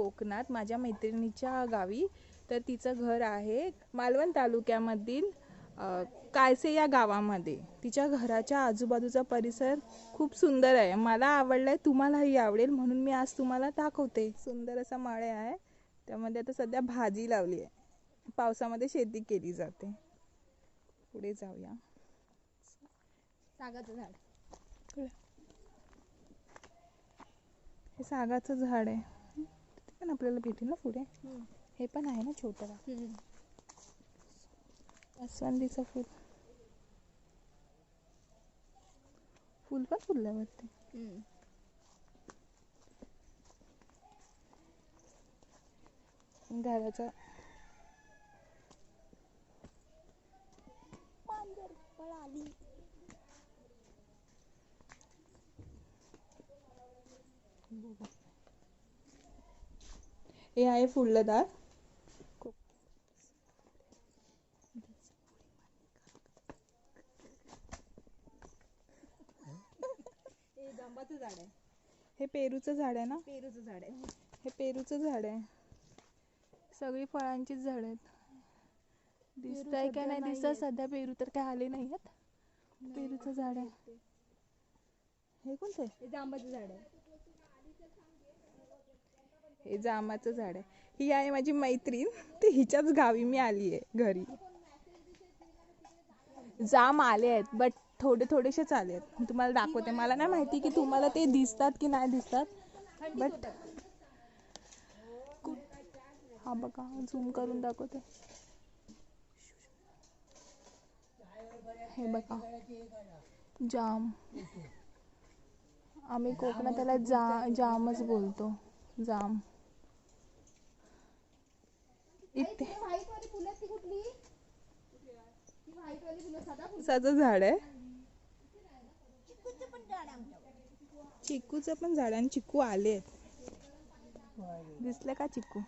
कोकणात माझ्या मैत्रिणीच्या गावी. तर तिचं घर आहे मालवण तालुक्यामधील कायसे या गावामध्ये. तिच्या घराच्या आजूबाजूचा परिसर खूप सुंदर आहे. मला आवडलं आहे तुम्हालाही आवडेल म्हणून मी आज तुम्हाला दाखवते. सुंदर असा माळे आहे. त्यामध्ये आता सध्या भाजी लावली आहे. पावसामध्ये शेती केली जाते. पुढे जाऊया. सागाचं झाड. हे सागाचं झाड आहे. पण आपल्याला भेटेल ना पुढे. हे पण आहे ना छोटं. अस्वंदीचं फूल. फुल पण फुलल्यावरती. घराचा. हे आहे हे जांबाचं झाड आहे. हे पेरूचं झाड आहे ना? पेरूचं झाड आहे. हे पेरूचं झाड आहे. सगळी फळांचीच झाड आहेत. दिसत आहे काय नाही दिसत? सध्या पेरू तर काय आले नाही आहेत पेरूचं झाड आहे. हे कोणतं आहे? हे जांबाचं झाड आहे. हे जामाचं झाड आहे. ही आहे माझी मैत्रीण. ती हिच्याच गावी मी आली आहे घरी. जाम आले आहेत बट थोडे थोडेसेच आले आहेत. मी तुम्हाला दाखवते. मला नाही माहिती की तुम्हाला ते दिसतात की नाही दिसतात बट हा बघा झूम करून दाखवते. हे बघा. जाम. आम्ही कोकणात त्याला जा जामच बोलतो. जाम इथे व्हाईट वाली फुलं आहेत ती कुठली ती व्हाईट वाली फुलं सदा साचं झाड आहे. चिकूचं पण झाड आणि चिकू आले दिसले का चिकू?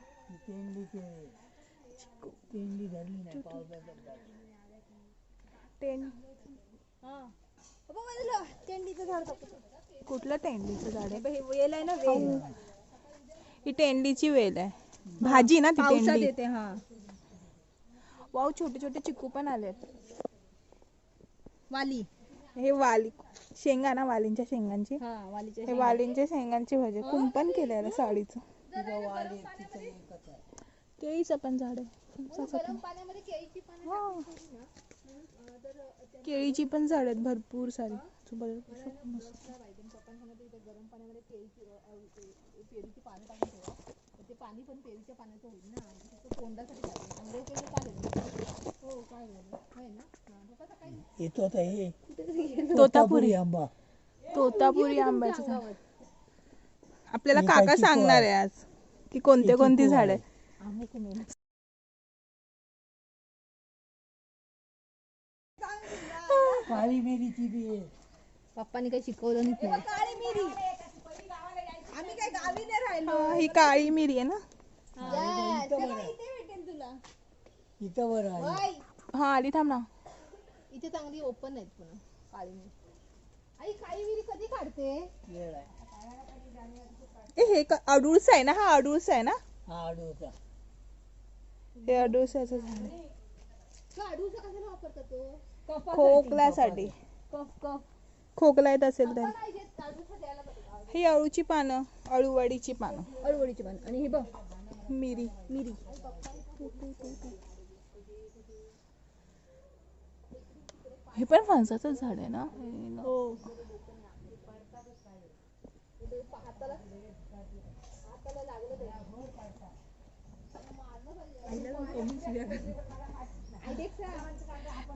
हा. कुठलं टेंडीचं झाड आहे? हे वेल आहे ना वेल. ही टेंडीची वेल आहे. भाजी ना ती पावसात येते हा. वाव छोटे छोटे चिकू पण आलेत. वाली. हे वाली शेंगा ना वालींच्या शेंगांची. हा वालीच्या हे वालींच्या शेंगांची भाजी. कुंपण केलंय ना साडीचं केळीचं पण झाड आहे. फणसाचं पण. गरम पाण्यामध्ये केळीची पानं हा. केळीची पण झाड आहेत भरपूर सारी. तू बघ, खूप मस्त. ते पाणी पण पेरूच्या पाण्याचं होईल ना आणि फक्त तोंडासाठी टाकलं आंघोळ केलं चालेल हो काय झालं ना? हा, येतो आता हे. तोतापुरी. आंबा. तोतापुरी आंब्याचं झाड आपल्याला काका सांगणार आहे? आज की कोणते कोणती झाड आहे. आम्ही काळी मिरीची बी आहे. पप्पानी काही शिकवलं नाही. काळी मिरी. गावी नाही राहिलो. हा, ही काळी मिरी आहे ना? इथे भेटेल तुला. इथं वर आहे. हा आली थांब ना. इथे चांगली ओपन आहेत पुन्हा काळी मिरी. आई काळी मिरी कधी काढते? वेळ आहे. ए हे क- अडूळस आहे ना? हा अडूळस आहे ना? हा आडू होता हे अडूळसाचं झाड आहे काढूचा कशाला वापरतात तो? खोकल्यासाठी. कफ कफ. खोकला येत असेल तर. पाहिजे काढूचा द्यायला पाहिजे ही अळूची पानं अळूवडीची पानं. अळवडीची पान. आणि हे बघ. मिरी मिरी. हे पण फणसाचं झाड आहे ना. हो.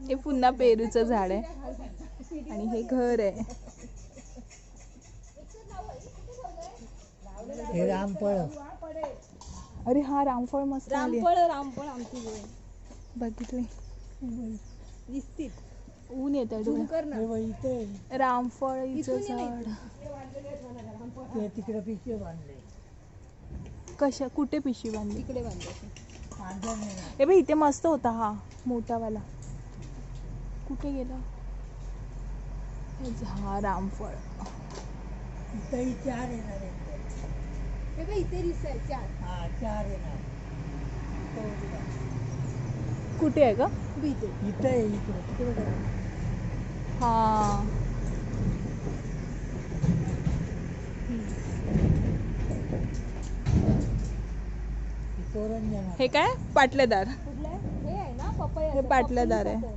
हे पुन्हा पेरूचं झाड आहे. आणि हे घर आहे. हे रामफळ. अरे हा रामफळ मस्त आली. रामफळ रामफळ आमची वेळ बघितले दिसतील. ऊन येत झूम कर ना. हे बघ इथे. झाड. ते तिकडे पिशवे बांधले. कशा कुठे पिशवी बांधली? इकडे बांधायचं बांधलं हे बघ इथे मस्त होता हा मोठावाला. कुठे गेला? हे झा रामफळ. इथंही चार येणार आहेत हे बघ इथे दिसतंय चार. हा चार येणार. कुठे आहे का इथे. इथं आहे इकडे. तिकडे करा. हा. ही तोरण येणार हे काय? पाटलेदार. कुठलं आहे? हे आहे ना पपई हे पाटलेदार आहे.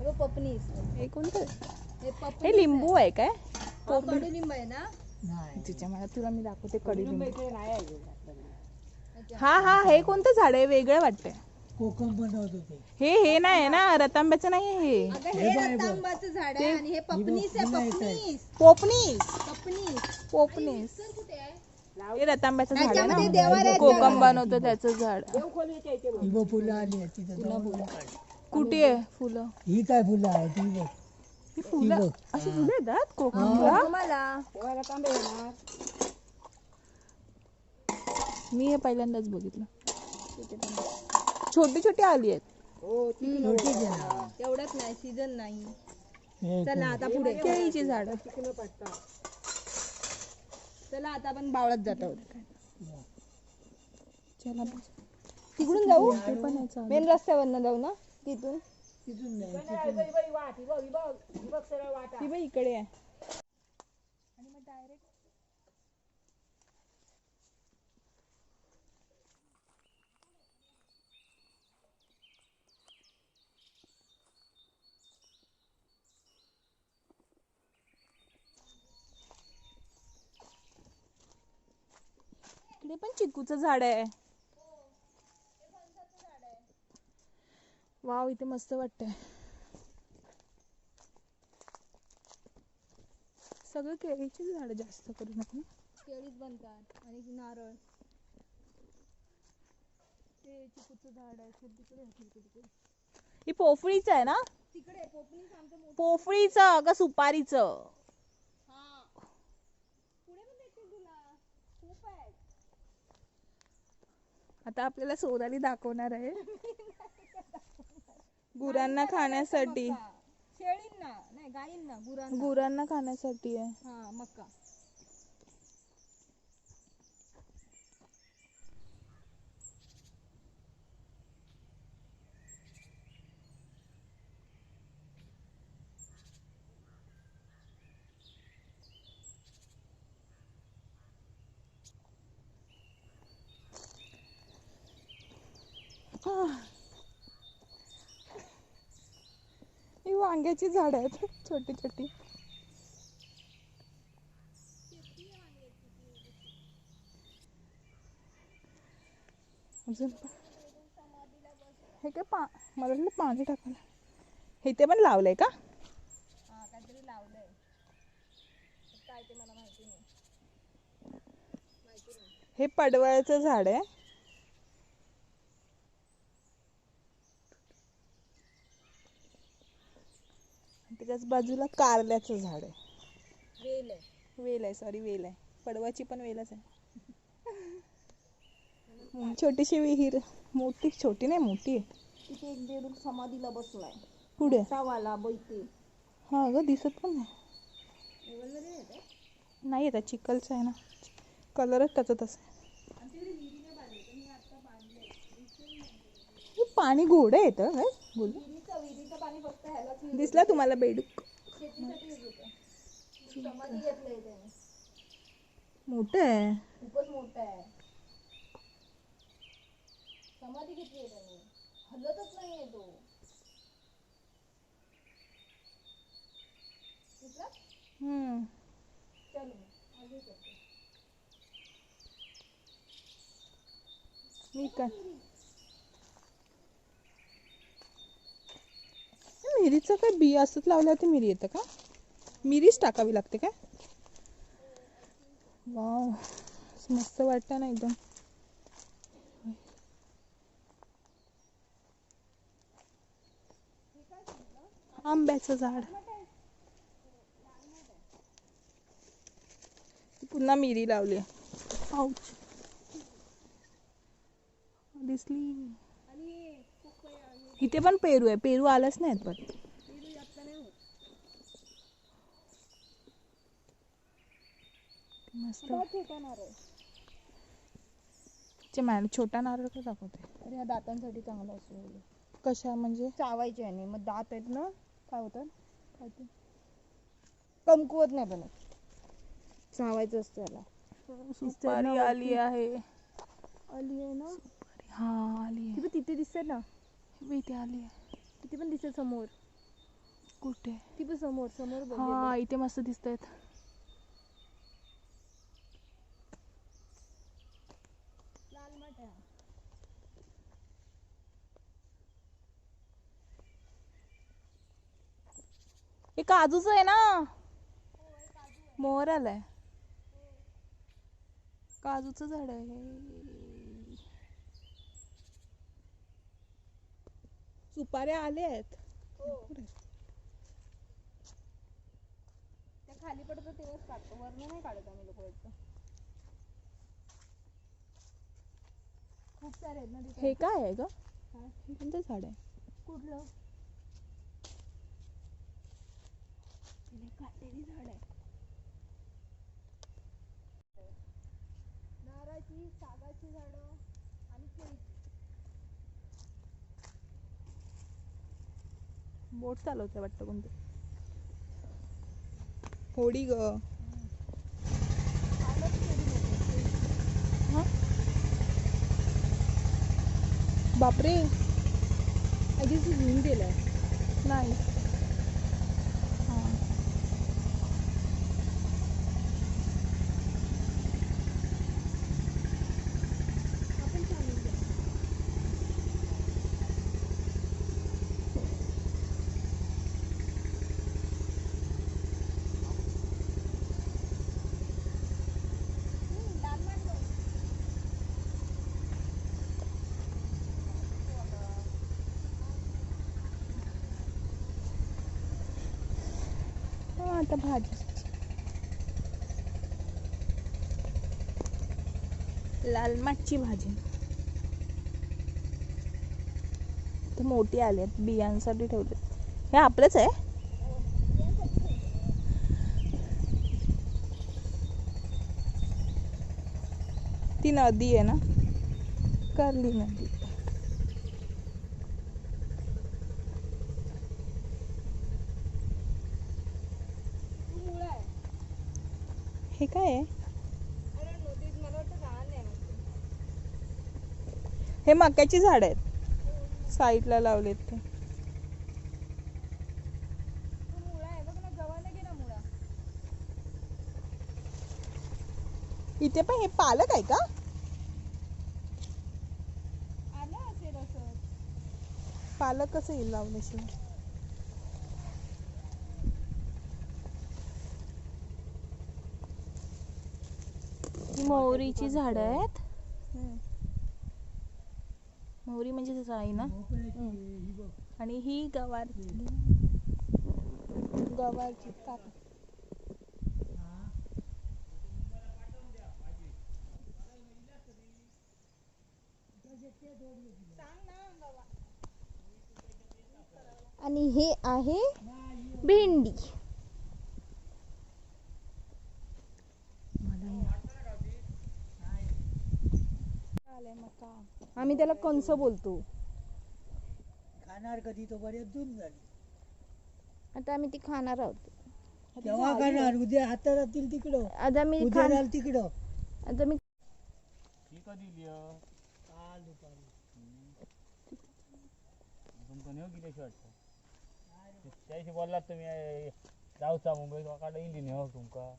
हे पपनीस हे कोणतं? हे हे लिंबू आहे. काय? आहे. कडुलिंब आहे ना? तिच्या मला तुला मी दाखवते अच्छा. हा हा हे कोणतं झाड आहे? वेगळं वाटतंय. कोकम बनवत होते हे हे नाही आहे ना? रतांब्याचं नाही आहे हे. अगं हे हे हे. रतांबाचं झाड आहे आणि हे पपनीस आहे. पपनीस. पपनीस. कुठे आहे? हे रतांब्याचं झाड आहे त्याच्यामध्ये ना कोकम बनवतो त्याचं झाड. ही बघ फुलं आली आहेत तिथं. जाऊन काढ. कुठे आहे फुलं? ही काय फुलं आहेत? ही बघ. ही फुलं बघ. अशी फुलं येतात तुम्हाला मी हे पहिल्यांदाच बघितलं छोटी छोटी आली आहेत छोटीच आहे ना तेवढंच नाही सीझन नाही हे चला आता पुढे केळीची झाड चला आता आपण बावळत जातो चला तिकडून जाऊ. मेन रस्त्यावरनं जाऊ ना तिथून तिथून नाही तिथून. ती बाई इकडे आहे. इकडे पण चिकूचं झाड आहे. वाव इथे मस्त वाटतंय. सगळं केळीची झाड जास्त करून आपण केळीच बनतात आणि नारळ. ते चिकूचं झाड आहे तिकडे तिकडे. ही पोफळीचं आहे ना? तिकडे कोकणीच आमचं मोठं. पोफळीचं का सुपारीचं. हा. पुढे पण देते तुला. खूप आहेत. आता आपल्याला सोनाली दाखवणार आहे. गुरांना खाण्यासाठी. शेळींना नाही गाईंना गुरांना. गुरांना खाण्यासाठी आहे. हा मक्का वांग्याची झाड आहेत. छोटी छोटी. अजून हे काय पा मला वाटलं पाणी टाकायला. हे ते पण लावलंय का? हा काहीतरी लावलंय. काय ते मला माहिती नाही. हे पडवळचं झाड आहे. त्याच्याच बाजूला कारल्याचं झाड आहे. वेल आहे. वेल आहे सॉरी वेल आहे. पडवाची पण वेलच आहे. छोटीशी विहीर मोठी छोटी नाही मोठी आहे. तिथे एक बेडूक समाधीला बसलाय. पुढे सावाला बैठे. हा ग दिसत पण नाही. नाही येतात चिखलचं आहे ना. कलरच त्याचा तसा पाणी गोड येतं काय? बोल विहिरीचं विहिरीचं पाणी फक्त ह्यालाच दिसला तुम्हाला बेडूक? मोठं आहे. खूपच मोठं आहे. समाधी घेतली आहे त्याने? हलतच नाहीये तो. हम्म. चलो मी काय मिरीचं काय बी असंच लावल्यावरती मिरी येतं का? मिरीच टाकावी लागते काय? वाव मस्त वाटतं ना एकदम. आंब्याचं झाड. पुन्हा मिरी लावली पाऊच दिसली. इथे पण पेरू आहे. पेरू आलंच नाहीत पण होत मस्त आहे छोटा नारळ का दाखवते? ह्या दातांसाठी चांगला असतो. कशा म्हणजे? चावायचे आणि मग दात आहेत ना काय होतात? काय ते कमकुवत नाही बनत. चावायचं असतं याला. सुपारी आली आहे. आली आहे ना? हा आली पण तिथे दिसते ना? आहे इथे आली आहे. तिथे पण दिसते समोर. कुठे? ती पण समोर समोर बघ हा इथे मस्त दिसत आहेत लाल हे काजूच आहे ना? मोहर आलाय काजूचं झाड आहे. हे. सुपाऱ्या आल्या आहेत. त्या खाली पडतं तेव्हाच काढतो. वरनं नाही काढत आम्ही लोक खूप सारे आहेत ना तिथे. हे काय आहे ग? हा. हे कोणतं झाड आहे? कुठलं? तिने काटेरी झाड आहे. नारळाची सागाची झाडं आणि केळीची बोट चालवते वाटतं कोणते होडी ग. हा? बापरे आधी तू घेऊन गेलाय नाही आता भाजी. लाल माठची भाजी. तर मोठी आली आहेत बियांसाठी ठेवले हे आपलंच आहे? ती नदी आहे ना? करली नदी तू मुळा आहे हे काय आहे? हे मक्याची झाड आहेत. साईडला लावलेत ते. मुळा आहे ना मुळा इथे पण हे पालक आहे का? असेल पालक कसं येईल लावल्याशिवाय मोहरीची झाड आहेत. मोहरी म्हणजे आहे ना? आणि ही गवारची गवारची आणि हे आहे भेंडी. आलंय मका. आम्ही त्याला कंस बोलतो. खाणार कधी? तो दूर झाली. आता आम्ही ती खाणार आहोत. केव्हा खाणार? उद्या हातात तिकडं. आता मी उद्या खाण राहील तिकडं. आता मी ही कधी लिह काल दुपारी. तुमका नेऊ किती वाटतं त्याशी बोललात तुम्ही ए, जाऊचा मुंबई काढा येईल नेऊ तुमका.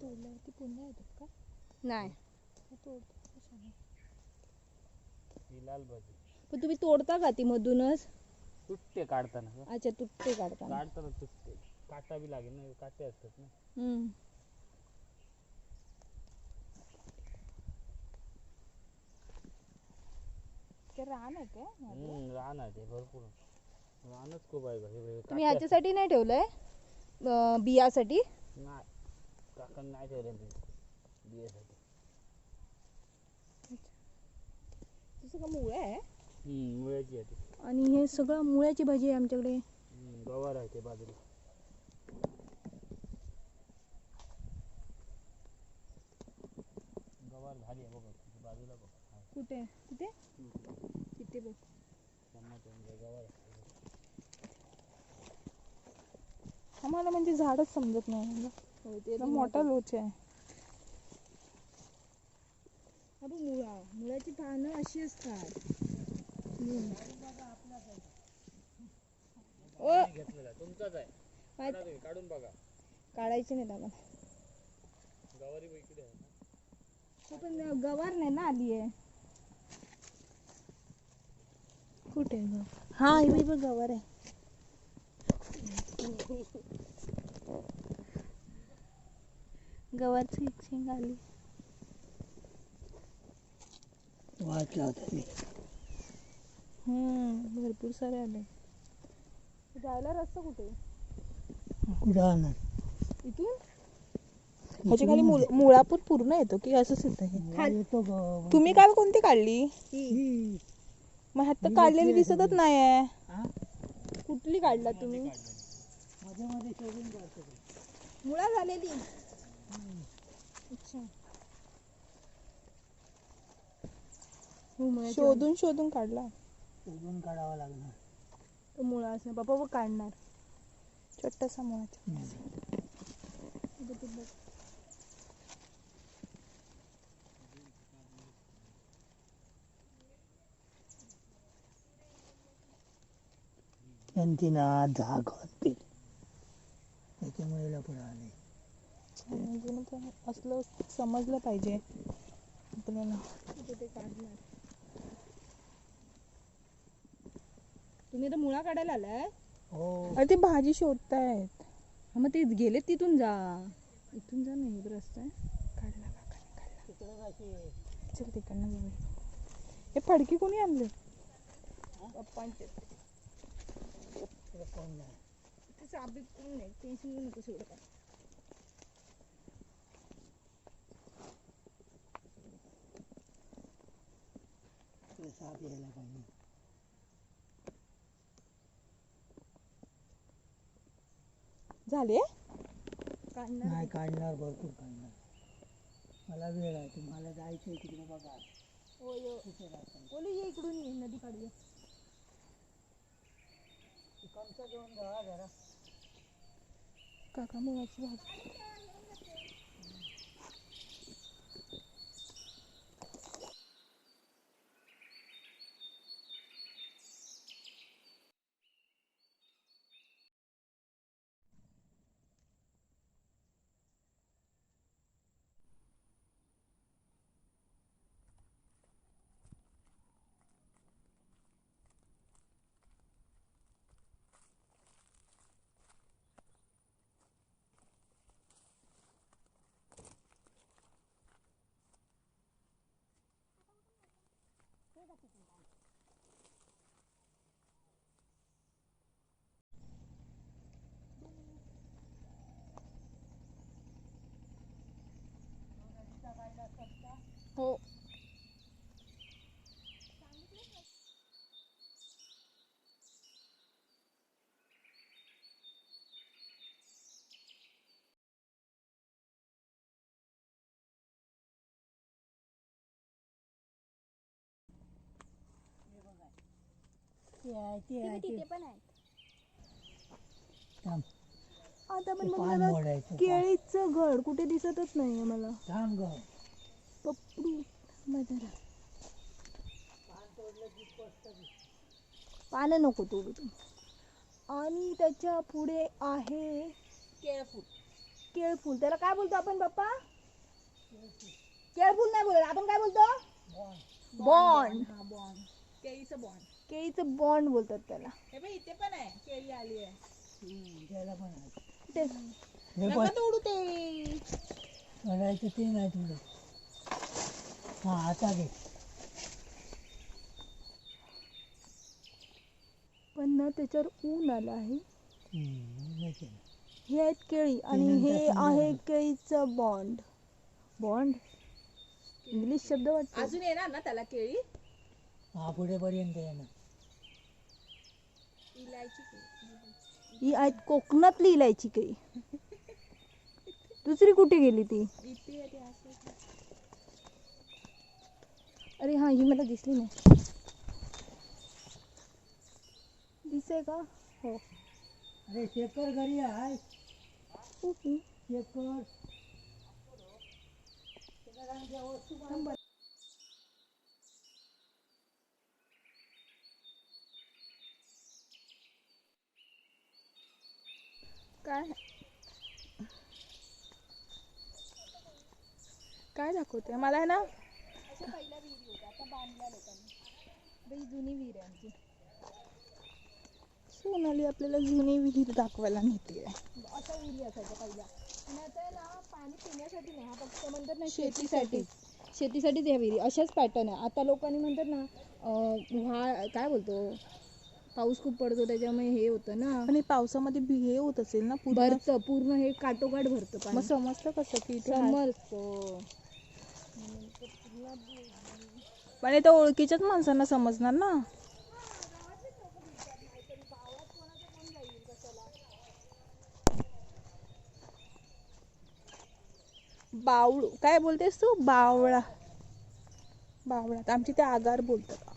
तोडल्यावरती पुन्हा येतात का? नाही? ही लाल भाजी. पण तुम्ही तोडता का ती मधूनच? तुटते काढताना. अच्छा तुटते काढताना. काढताना तुटते. काटा बी लागेल ना काटे असतात ना. हम्म. ते रान आहे काय हम्म, रान आहे ते भरपूर. रानच खूप आहे तुम्ही काटे ह्याच्यासाठी नाही ठेवलंय? अं, बियासाठी? असतात. नाही. काका नाही ठेवले ते बियासाठी. सगळं मुळे आहे. हम्म, मुळ्याची आहे ती. आणि हे सगळं मुळ्याची भाजी आहे आमच्याकडे. हम्म, गवार आहे ते बाजूला गवार झाली आहे बघा तिथे बाजूला बघा. कुठे कुठे तिथे? बघ. त्यांना त्यांचं गवार आहे. आम्हाला म्हणजे झाडच समजत नाही. हो ते एकदम मोठा लोच आहे. अरे मुळा मुळाची पानं अशी असतात. ओ. मी घेतलेला तुमचाच आहे काढा तुम्ही, काढून बघा काढायचे नाहीत आम्हाला. गवारी बघ इकडे आहे ना. हो, पण गवार नाही ना आली आहे कुठे आहे गं? हा ही पण गवार आहे. गवारची एक शेंग आली. वाचला होता मी. हम्म भरपूर सारे आले. जायला रस्ता कुठे? कुठं आणणार इथून? ह्याच्या खाली मुळ- मुळापूर पूर्ण येतो की असंच येतं हे? मुळा येतो ग तुम्ही काल कोणती काढली? ही. मग ह्यात तर काढलेली दिसतच नाही आहे हा? कुठली काढला तुम्ही? मध्ये मध्ये शोधून काढतो. ते. मुळा झालेली. अच्छा. हो शोधून शोधून काढला. शोधून काढावा लागणार. तो मुळा असं बाबा बघ काढणार. छोटासा मुळाचा हम्म. इथं ते बघ. त्यांची ना झाग होतील त्याच्यामुळे आले. पण असलं समजलं पाहिजे. आपल्याला. इथं ते काढणार. तुम्ही आता मुळा काढायला आलाय? हो. अरे ते भाजी शोधतायत. हा मग ते गेले तिथून जा. इथून जा नाही रस्ता आहे काढला काढला चल तिकडनं जाऊया हे फडकी कोणी आणले? पप्पांचे. ते साबित कोण नाही? टेन्शन घेऊ नको सोडं काय. तिकडे साप यायला पाहिजे. झाले? नाही काढणार भरपूर काढणार. मला वेळ आहे तुम्हाला जायचं आहे तिकडे बघा. हो. बोलू ये इकडून ये नदी काढूया कमचं घेऊन जा जरा. काका मुळाची भाजी हो ते आहे ते आहे ते. तिथे पण आहे थांब. आता पण ते बघ पान मला मोडायचं केळीचं घड कुठे दिसतच नाहीये मला. थांब ग. पप्पू मधुरा पानं नको तोडू तू आणि त्याच्या पुढे आहे केळफूल. केळफूल. त्याला काय बोलतो आपण बाप्पा केळफूल. नाही बोलत. आपण काय बोलतो? बॉन्ड हा बॉन्ड केळीचं बॉन्ड केळीचं बॉन्ड बोलतात त्याला. हे बघ इथे पण आहे. केळी आली आहे. पण ते हे नका पण तोडू ते. करायचं ते नाही तुला हा आता घे. पण ना त्याच्यावर ऊन आलं आहे. हम्म, नाही केलं. हे आहेत केळी आणि हे आहे. केळीचं बॉन्ड. बॉन्ड? इंग्लिश शब्द वाटतो अजून येणार ना त्याला केळी? हा पुढेपर्यंत येणार. इलायची ही आहेत कोकणातली इलायची केळी दुसरी कुठे गेली ती? अरे हाँ ही मला दिसली नाही. दिसे का? हो. अरे शेखर घरी आहे. शेखर. काय? काय दाखवते मला आहे ना पहिल्या विहिरी होत्या आता बांधल्या लोकांनी. जुनी विहीर आहे आमची. सोनाली आपल्याला जुनी विहीर दाखवायला नेते अशा विहिरी असायच्या पहिल्या आणि आता ना पाणी पिण्यासाठी नाही हा फक्त म्हणतात ना शेतीसाठी. शेतीसाठीच ह्या विहिरी. अशाच पॅटर्न आहे. आता लोकांनी म्हणतात ना व्हा काय बोलतो? पाऊस खूप पडतो त्याच्यामुळे हे होतं ना. आणि पावसामध्ये बी हे होत असेल ना पूर्ण? भरतं पूर्ण हे काटोकाट भरतं मग समजतं कसं की इथे आहे? समजतो पण इथं ओळखीच्याच माणसांना समजणार ना. बावळ काय बोलतेस तू? बावळा. बावळा. आमची ते आगार बोलतात.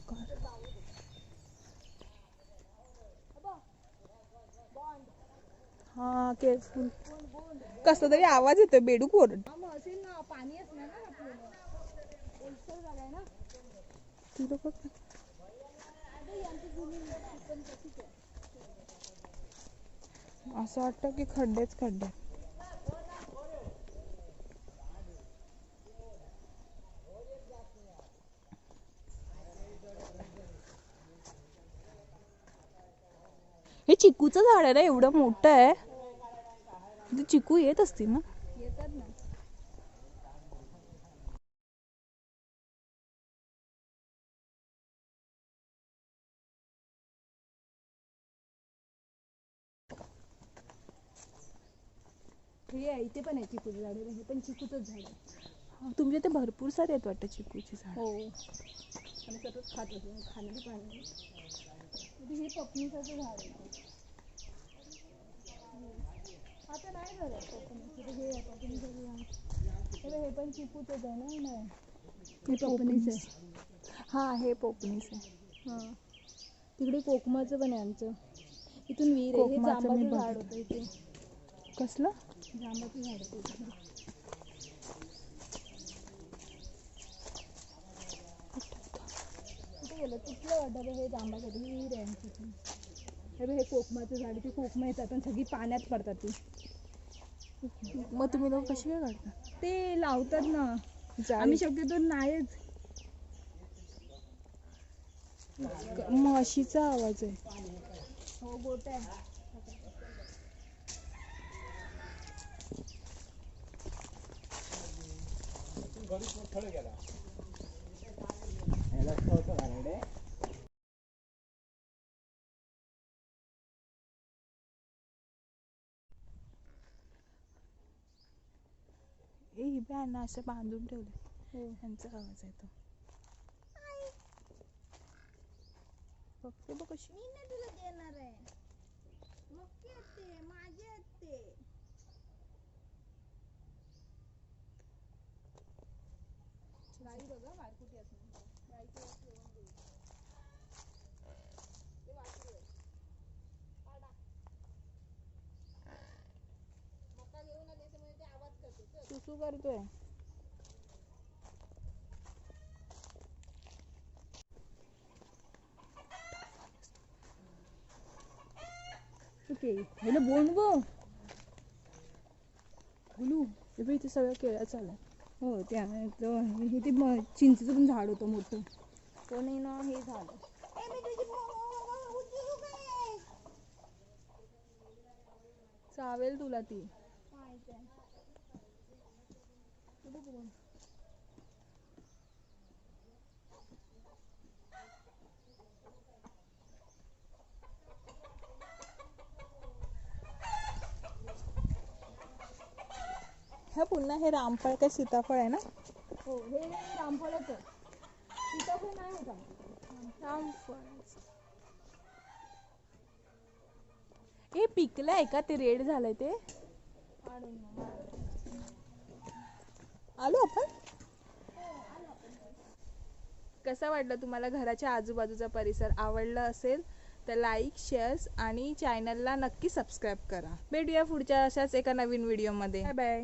हा केअरफुल कसं तरी आवाज येतोय बेडूक ओरड पाणी असणार ना असं वाटतं की खड्डेच खड्डे. हे चिकूचं झाड आहे ना एवढं मोठं आहे. चिकू येत असतील ना? येतात ना हे आहे इथे पण आहे चिकूचं झाड हे पण चिकूचंच झाड आहे. तुमच्या इथे भरपूर सारे आहेत वाटतं चिकूची झाड. हो. आणि सतत खात असतो खाण्याची पाणी. हे पपनीचं झाड आहे. आता नाही झालं पपनीचं हे पपनीचं हे पण चिकूचंच आहे ना नाही. हे पपनीच आहे. हा हे पोपणीच आहे. हां. तिकडे कोकमाचं पण आहे आमचं. इथून विहीर आहे. हे जांबाचं झाड होतं इथे. कसलं? जांबाचं झाड होतं गेलं कुठलं वाटतं हे जांबासाठी ही आमची इथे. हे हे कोकमाचं झाड ते कोकमा येतात आणि सगळी पाण्यात पडतात ती. मग तुम्ही लोक कशी काय काढता? ते लावतात ना. आम्ही शक्यतो नाहीच. म्हशीचा आवाज आहे. हो गोट आहे. ए ही बॅन असं बांधून ठेवले. हो. यांचा आवाज येतो बघते बघ कशी. मी नाही तुला देणार आहे. मग येते माझे येते. गाई बघा वारकुटी असणार गाईचं वास जेवण देऊ. ते वासरू आहे. पाडा. मका घेऊन आले त्याच्यामुळे ते आवाज सुसू करतोय. ओके हेलो बोंड गो बोलू हे इथे सगळं केळं चालू हो ते आहे तो हे ते म- चिंचेचं पण झाड होतं मोठं. कोणी ना हे झालं. चावेल तुला ती? हा पुन्हा हे रामफळ काय सीताफळ आहे ना? हो हे रामफळच आहे. सीताफळ नाही होता रामफळ हे पिकलंय का ते रेड झालंय ते? आलो आपण? कसा वाटलं तुम्हाला घराच्या आजूबाजूचा परिसर? आवडला असेल तर लाईक शेअर्स आणि चॅनलला नक्की सबस्क्राईब करा. भेटूया पुढच्या अशाच एका नवीन व्हिडिओमध्ये बाय बाय